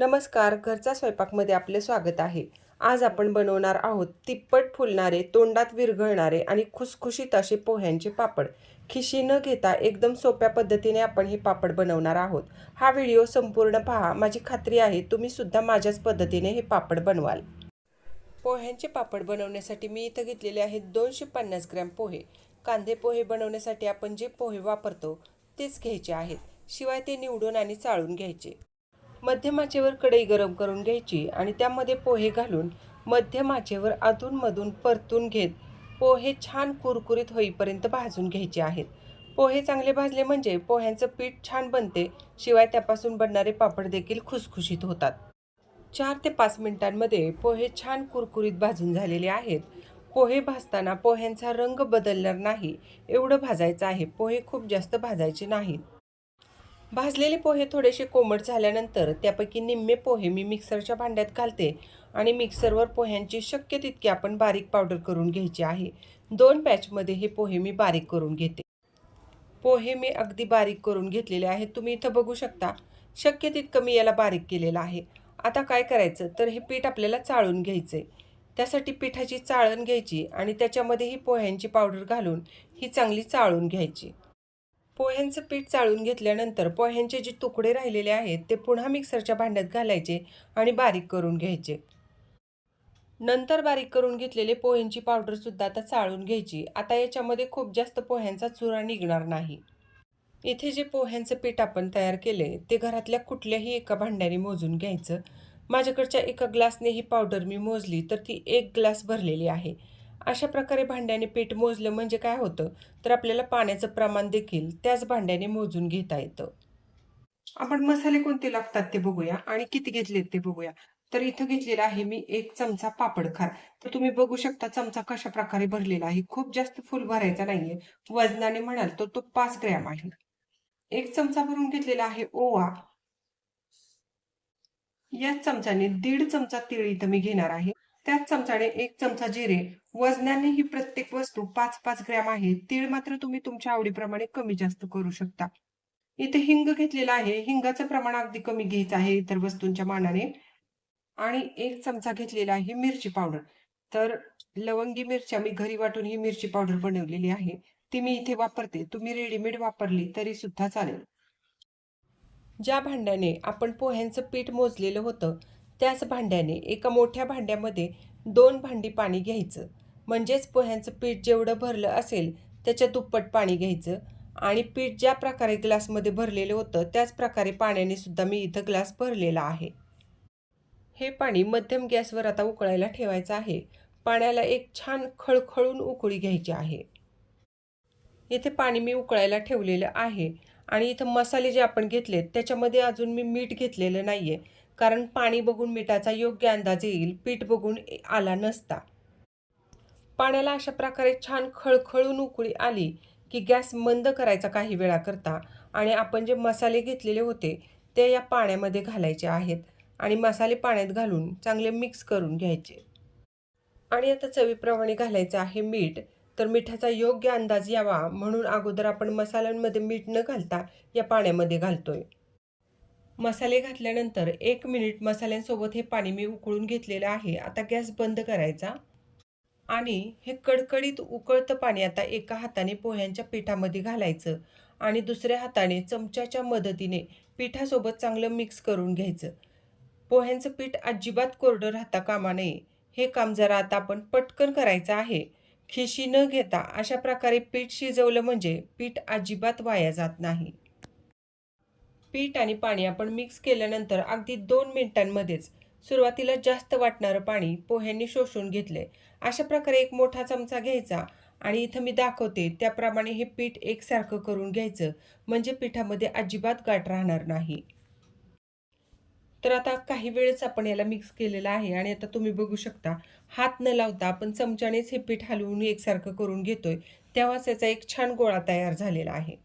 नमस्कार घरचा स्वयंपाकमध्ये आपले स्वागत आहे. आज आपण बनवणार आहोत तिप्पट फुलणारे तोंडात विरघळणारे आणि खुसखुशीत असे पोह्यांचे पापड. खिशी न घेता एकदम सोप्या पद्धतीने आपण हे पापड बनवणार आहोत. हा व्हिडिओ संपूर्ण पहा. माझी खात्री आहे तुम्ही सुद्धा माझ्याच पद्धतीने हे पापड बनवाल. पोह्यांचे पापड बनवण्यासाठी मी इथं घेतलेले आहेत दोनशे पन्नास ग्रॅम पोहे. कांदे पोहे बनवण्यासाठी आपण जे पोहे वापरतो तेच घ्यायचे आहेत. शिवाय ते निवडून आणि चाळून घ्यायचे. मध्यम आचेवर कढई गरम करून घ्यायची आणि त्यामध्ये पोहे घालून मध्यम आचेवर अधूनमधून परतून घेत पोहे छान कुरकुरीत होईपर्यंत भाजून घ्यायचे आहेत. पोहे चांगले भाजले म्हणजे पोह्यांचं पीठ छान बनते शिवाय त्यापासून बनणारे पापड देखील खुसखुशीत होतात. चार ते पाच मिनिटांमध्ये पोहे छान कुरकुरीत भाजून झालेले आहेत. पोहे भाजताना पोह्यांचा रंग बदलणार नाही एवढं भाजायचं आहे. पोहे खूप जास्त भाजायचे नाहीत. भाजलेले पोहे थोडेसे कोमट झाल्यानंतर त्यापैकी निम्मे पोहे मी मिक्सरच्या भांड्यात घालते आणि मिक्सरवर पोह्यांची शक्य तितकी आपण बारीक पावडर करून घ्यायची आहे. दोन पॅचमध्ये हे पोहे मी बारीक करून घेते. पोहे मी अगदी बारीक करून घेतलेले आहेत. तुम्ही इथं बघू शकता शक्य तितकं मी याला बारीक केलेलं आहे. आता काय करायचं? तर हे पीठ आपल्याला चाळून घ्यायचं आहे त्यासाठी पिठाची चाळण घ्यायची आणि त्याच्यामध्ये ही पोह्यांची पावडर घालून ही चांगली चाळून घ्यायची. पोह्यांचं पीठ चाळून घेतल्यानंतर पोह्यांचे जे तुकडे राहिलेले आहेत ते पुन्हा मिक्सरच्या भांड्यात घालायचे आणि बारीक करून घ्यायचे. नंतर बारीक करून घेतलेले पोह्यांची पावडरसुद्धा आता चाळून घ्यायची. आता याच्यामध्ये खूप जास्त पोह्यांचा चुरा निघणार नाही. इथे जे पोह्यांचं पीठ आपण तयार केले ते घरातल्या कुठल्याही एका भांड्याने मोजून घ्यायचं. माझ्याकडच्या एका ग्लासने ही पावडर मी मोजली तर ती एक ग्लास भरलेली आहे. अशा प्रकारे भांड्याने पीठ मोजलं म्हणजे काय होतं? तर आपल्याला पाण्याचं प्रमाण देखील त्याच भांड्याने मोजून घेता येतं. आपण मसाले कोणते लागतात ते बघूया आणि किती घेतलेत ते बघूया. तर इथं घेतलेला आहे मी एक चमचा पापड खार. तर तुम्ही बघू शकता चमचा कशा प्रकारे भरलेला आहे. खूप जास्त फुल भरायचा नाहीये. वजनाने म्हणाल तर तो पाच ग्रॅम आहे. एक चमचा भरून घेतलेला आहे ओवा. याच चमचाने दीड चमचा तीळ इथं मी घेणार आहे. त्याच चमचाने एक चमचा जिरे. वजनाने ही प्रत्येक वस्तू पाच पाच ग्रॅम आहे. तीळ मात्र तुम्ही तुमच्या आवडीप्रमाणे कमी जास्त करू शकता. इथे हिंग घेतलेला आहे. हिंगाचं प्रमाण अगदी कमी घ्यायचं आहे इतर वस्तूंच्या मानाने. आणि एक चमचा घेतलेला आहे मिरची पावडर. तर लवंगी मिरच्या मी घरी वाटून ही मिरची पावडर बनवलेली आहे. ती मी इथे वापरते. तुम्ही रेडीमेड वापरली तरी सुद्धा चालेल. ज्या भांड्याने आपण पोह्यांचं पीठ मोजलेलं होतं त्याच भांड्याने एका मोठ्या भांड्यामध्ये दोन भांडी पाणी घ्यायचं. म्हणजेच पोह्यांचं पीठ जेवढं भरलं असेल त्याच्या दुप्पट पाणी घ्यायचं आणि पीठ ज्या प्रकारे ग्लासमध्ये भरलेलं होतं त्याच प्रकारे पाण्याने सुद्धा मी इथं ग्लास भरलेला आहे. हे पाणी मध्यम गॅसवर आता उकळायला ठेवायचं आहे. पाण्याला एक छान खळखळून उकळी घ्यायची आहे. इथे पाणी मी उकळायला ठेवलेलं आहे आणि इथं मसाले जे आपण घेतलेत त्याच्यामध्ये अजून मी मीठ घेतलेलं नाही आहे कारण पाणी बघून मिठाचा योग्य अंदाज येईल पीठ बघून आला नसता. पाण्याला अशा प्रकारे छान खळखळून उकळी आली की गॅस मंद करायचा काही वेळाकरता आणि आपण जे मसाले घेतलेले होते ते या पाण्यामध्ये घालायचे आहेत आणि मसाले पाण्यात घालून चांगले मिक्स करून घ्यायचे. आणि आता चवीप्रमाणे घालायचं आहे मीठ. तर मिठाचा योग्य अंदाज यावा म्हणून अगोदर आपण मसाल्यांमध्ये मीठ न घालता या पाण्यामध्ये घालतोय. मसाले घातल्यानंतर एक मिनिट मसाल्यांसोबत हे पाणी मी उकळून घेतलेलं आहे. आता गॅस बंद करायचा. आणि हे कडकडीत उकळतं पाणी आता एका हाताने पोह्यांच्या पिठामध्ये घालायचं. आणि दुसऱ्या हाताने चमच्याच्या मदतीने पिठासोबत चांगलं मिक्स करून घ्यायचं. पोह्यांचं पीठ अजिबात कोरडं राहता कामा नये. हे काम जरा आता आपण पटकन करायचं आहे. खिशी न घेता अशा प्रकारे पीठ शिजवलं म्हणजे पीठ अजिबात वाया जात नाही. पीठ आणि पाणी आपण मिक्स केल्यानंतर अगदी दोन मिनिटांमध्येच सुरुवातीला जास्त वाटणारं पाणी पोह्यांनी शोषून घेतले अशा प्रकारे एक मोठा चमचा घ्यायचा आणि इथं मी दाखवते त्याप्रमाणे हे पीठ एकसारखं करून घ्यायचं म्हणजे पिठामध्ये अजिबात गाठ राहणार नाही. तर आता काही वेळेस आपण याला मिक्स केलेलं आहे आणि आता तुम्ही बघू शकता हात न लावता आपण चमच्यानेच हे पीठ हलवून एकसारखं करून घेतोय तेव्हाच याचा एक छान गोळा तयार झालेला आहे.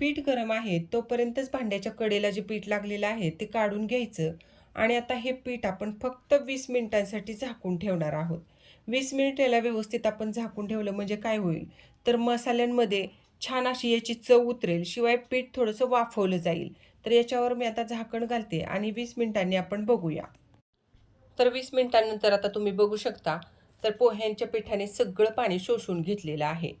पीठ गरम आहे तोपर्यंतच भांड्याच्या कडेला जे पीठ लागलेलं आहे ते काढून घ्यायचं. आणि आता हे पीठ आपण फक्त वीस मिनिटांसाठी झाकून ठेवणार आहोत. वीस मिनिटेला व्यवस्थित आपण झाकून ठेवलं म्हणजे काय होईल? तर मसाल्यांमध्ये छान अशी याची चव उतरेल शिवाय पीठ थोडंसं वाफवलं जाईल. तर याच्यावर मी आता झाकण घालते आणि वीस मिनिटांनी आपण बघूया. तर वीस मिनिटांनंतर आता तुम्ही बघू शकता तर पोह्यांच्या पिठाने सगळं पाणी शोषून घेतलेलं आहे.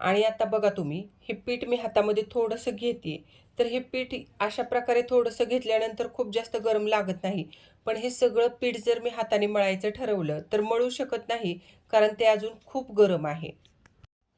आणि आता बघा तुम्ही हे पीठ मी हातामध्ये थोडंसं घेते. तर हे पीठ अशा प्रकारे थोडंसं घेतल्यानंतर खूप जास्त गरम लागत नाही. पण हे सगळं पीठ जर मी हाताने मळायचं ठरवलं तर मळू शकत नाही कारण ते अजून खूप गरम आहे.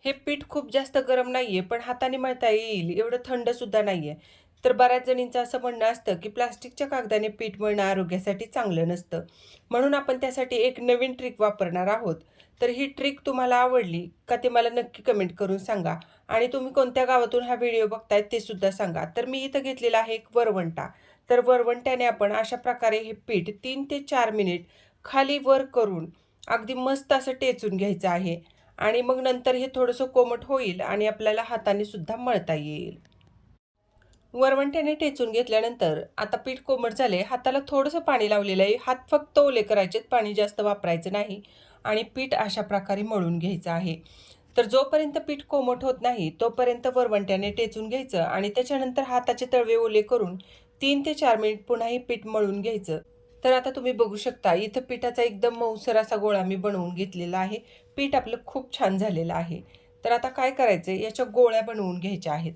हे पीठ खूप जास्त गरम नाही आहे पण हाताने मळता येईल एवढं थंडसुद्धा नाही आहे तर बऱ्याच जणींचं असं म्हणणं असतं की प्लास्टिकच्या कागदाने पीठ मळणं आरोग्यासाठी चांगलं नसतं. म्हणून आपण त्यासाठी एक नवीन ट्रिक वापरणार आहोत. तर ही ट्रिक तुम्हाला आवडली का ते मला नक्की कमेंट करून सांगा. आणि तुम्ही कोणत्या गावातून हा व्हिडिओ बघतायत ते सुद्धा सांगा. तर मी इथं घेतलेला आहे एक वरवंटा. तर वरवंट्याने आपण अशा प्रकारे हे पीठ तीन ते चार मिनिट खाली वर करून अगदी मस्त असं टेचून घ्यायचं आहे. आणि मग नंतर हे थोडंसं कोमट होईल आणि आपल्याला हाताने सुद्धा मळता येईल. वरवंट्याने टेचून घेतल्यानंतर आता पीठ कोमट झाले हाताला थोडंसं पाणी लावलेलं आहे. हात फक्त ओले करायचे पाणी जास्त वापरायचं नाही आणि पीठ अशा प्रकारे मळून घ्यायचं आहे. तर जोपर्यंत पीठ कोमट होत नाही तोपर्यंत वरवंट्याने टेचून घ्यायचं आणि त्याच्यानंतर हाताचे तळवे ओले करून तीन ते चार मिनिट पुन्हा हे पीठ मळून घ्यायचं. तर आता तुम्ही बघू शकता इथं पिठाचा एकदम मऊसर असा गोळा मी बनवून घेतलेला आहे. पीठ आपलं खूप छान झालेलं आहे. तर आता काय करायचं याच्या गोळ्या बनवून घ्यायच्या आहेत.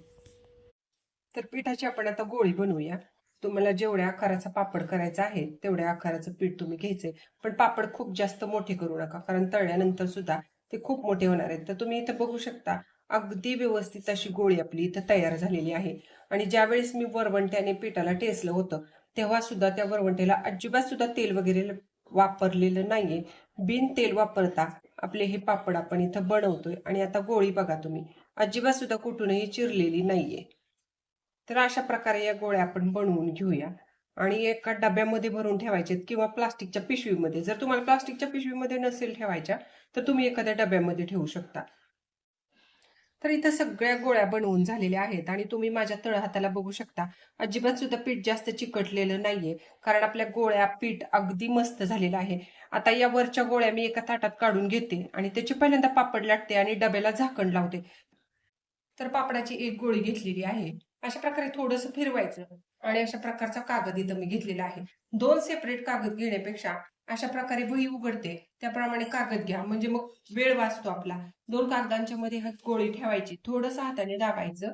तर पिठाची आपण आता गोळी बनवूया. तुम्हाला जेवढ्या आकाराचा पापड करायचा आहे तेवढ्या आकाराचं पीठ तुम्ही घ्यायचंय. पण पापड खूप जास्त मोठे करू नका कारण तळल्यानंतर सुद्धा ते खूप मोठे होणार आहेत. तर तुम्ही इथं बघू शकता अगदी व्यवस्थित अशी गोळी आपली इथं तयार झालेली आहे. आणि ज्यावेळेस मी वरवंट्याने पिठाला टेसलं होतं तेव्हा सुद्धा त्या वरवंट्याला अजिबात सुद्धा तेल वगैरे वापरलेलं नाहीये. बिन तेल वापरता आपले हे पापड आपण इथं बनवतोय. आणि आता गोळी बघा तुम्ही अजिबात सुद्धा कुठूनही चिरलेली नाहीये. तर अशा प्रकारे या गोळ्या आपण बनवून घेऊया. आणि एका डब्यामध्ये भरून ठेवायचे किंवा प्लास्टिकच्या पिशवीमध्ये. जर तुम्हाला प्लास्टिकच्या पिशवीमध्ये नसेल ठेवायच्या तर तुम्ही एखाद्या डब्यामध्ये ठेवू शकता. तर इथं सगळ्या गोळ्या बनवून झालेल्या आहेत आणि तुम्ही माझ्या तळहाताला बघू शकता. अजिबात सुद्धा पीठ जास्त चिकटलेलं नाहीये. कारण आपल्या गोळ्या पीठ अगदी मस्त झालेलं आहे. आता या वरच्या गोळ्या मी एका ताटात काढून घेते आणि त्याची पहिल्यांदा पापड लाटते आणि डब्याला झाकण लावते. तर पापडाची एक गोळी घेतलेली आहे. अशा प्रकारे थोडंसं फिरवायचं आणि अशा प्रकारचा कागद इथं मी घेतलेला आहे. दोन सेपरेट कागद घेण्यापेक्षा अशा प्रकारे वही उघडते त्याप्रमाणे कागद घ्या. म्हणजे मग वेळ वाचतो आपला. दोन कागदांच्या मध्ये गोळी ठेवायची थोडंसं हाताने दाबायचं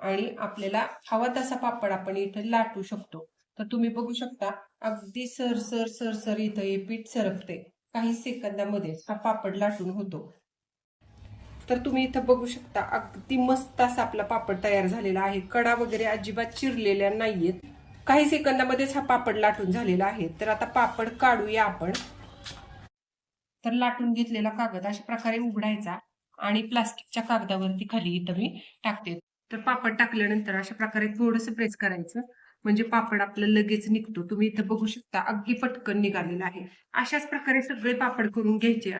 आणि आपल्याला हवा तसा पापड आपण इथं लाटू शकतो. तर तुम्ही बघू शकता अगदी सर सर सर सर इथं हे पीठ सरकते काही सेकंदामध्ये हा पापड लाटून होतो. तर तुम्ही इथं बघू शकता अगदी मस्त असा आपला पापड तयार झालेला आहे. कडा वगैरे अजिबात चिरलेल्या नाहीयेत. काही सेकंदामध्येच हा पापड लाटून झालेला आहे. तर आता पापड काढूया आपण. तर लाटून घेतलेला कागद अशा प्रकारे उघडायचा आणि प्लास्टिकच्या कागदावरती खाली इथं मी टाकते. तर पापड टाकल्यानंतर अशा प्रकारे थोडस प्रेस करायचं. म्हणजे पापड आपलं लगेच निघतो. तुम्ही इथं बघू शकता अगदी पटकन निघालेला आहे. अशाच प्रकारे सगळे पापड करून घ्यायचे.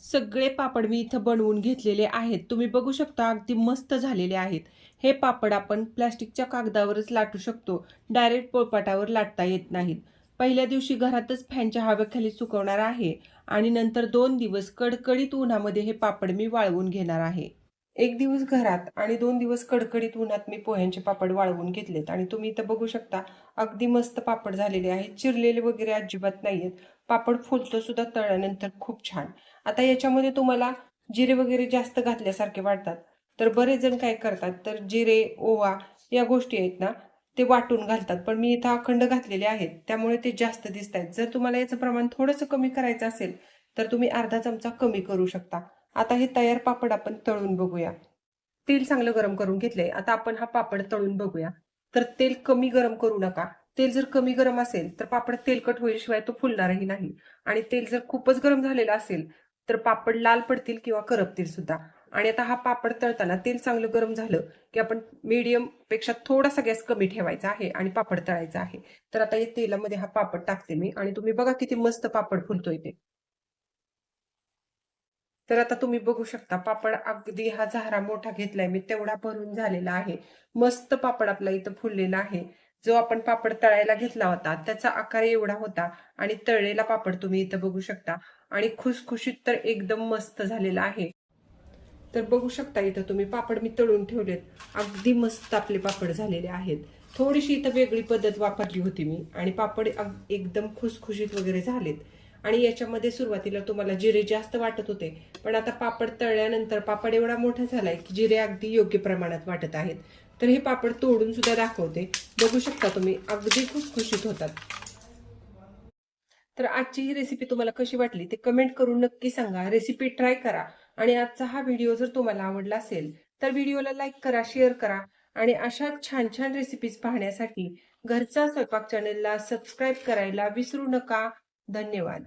सगळे पापड मी इथं बनवून घेतलेले आहेत. तुम्ही बघू शकता अगदी मस्त झालेले आहेत. हे पापड आपण प्लॅस्टिकच्या कागदावरच लाटू शकतो. डायरेक्ट पोळपाटावर लाटता येत नाहीत. पहिल्या दिवशी घरातच फॅनच्या हवेखाली सुकवणार आहे आणि नंतर दोन दिवस कडकडीत उन्हामध्ये हे पापड मी वाळवून घेणार आहे. एक दिवस घरात आणि दोन दिवस कडकडीत उन्हात मी पोह्यांचे पापड वाळवून घेतलेत. आणि तुम्ही इथं बघू शकता अगदी मस्त पापड झालेले आहेत. चिरलेले वगैरे अजिबात नाही आहेत पापड फुलतो सुद्धा तळल्यानंतर खूप छान. आता याच्यामध्ये तुम्हाला जिरे वगैरे जास्त घातल्यासारखे वाटतात. तर बरेच जण काय करतात तर जिरे ओवा या गोष्टी आहेत ना ते वाटून घालतात. पण मी इथं अखंड घातलेले आहेत त्यामुळे ते जास्त दिसत आहेत जर तुम्हाला याचं प्रमाण थोडंसं कमी करायचं असेल तर तुम्ही अर्धा चमचा कमी करू शकता. आता हे तयार पापड आपण तळून बघूया. तेल चांगलं गरम करून घेतलंय. आता आपण हा पापड तळून बघूया. तर तेल कमी गरम करू नका. तेल जर कमी गरम असेल तर पापड तेलकट होईल शिवाय तो फुलणारही नाही. आणि तेल जर खूपच गरम झालेलं असेल तर पापड लाल पडतील किंवा करपतील सुद्धा. आणि आता हा पापड तळताना तेल चांगलं गरम झालं की आपण मीडियमपेक्षा थोडासा गॅस कमी ठेवायचा आहे आणि पापड तळायचा आहे. तर आता या तेलामध्ये हा पापड टाकते मी आणि तुम्ही बघा किती मस्त पापड फुलतोय ते. तर आता तुम्ही बघू शकता पापड अगदी हा झारा मोठा घेतलाय मी तेवढा भरून झालेला आहे. मस्त पापड आपला इथं फुललेला आहे. जो आपण पापड तळायला घेतला होता त्याचा आकार एवढा होता आणि तळलेला पापड तुम्ही इथं बघू शकता. आणि खुसखुशीत तर एकदम मस्त झालेला आहे. तर बघू शकता इथं तुम्ही पापड मी तळून ठेवलेत. अगदी मस्त आपले पापड झालेले आहेत. थोडीशी इथं वेगळी पद्धत वापरली होती मी आणि पापड एकदम खुसखुशीत वगैरे झालेत. आणि याच्यामध्ये सुरुवातीला तुम्हाला जिरे जास्त वाटत होते पण आता पापड तळल्यानंतर पापड एवढा मोठा झालाय की जिरे अगदी योग्य प्रमाणात वाटत आहेत. तर हे पापड तोडून सुद्धा दाखवते. बघू शकता तुम्ही अगदी खुसखुशीत होतात. तर आजची ही रेसिपी तुम्हाला कशी वाटली ते कमेंट करून नक्की सांगा. रेसिपी ट्राय करा. आणि आजचा हा व्हिडिओ जर तुम्हाला आवडला असेल तर व्हिडिओला लाईक करा शेअर करा. आणि अशा छान छान रेसिपीज पाहण्यासाठी घरचा स्वयंपाक चॅनेलला सबस्क्राईब करायला विसरू नका. धन्यवाद.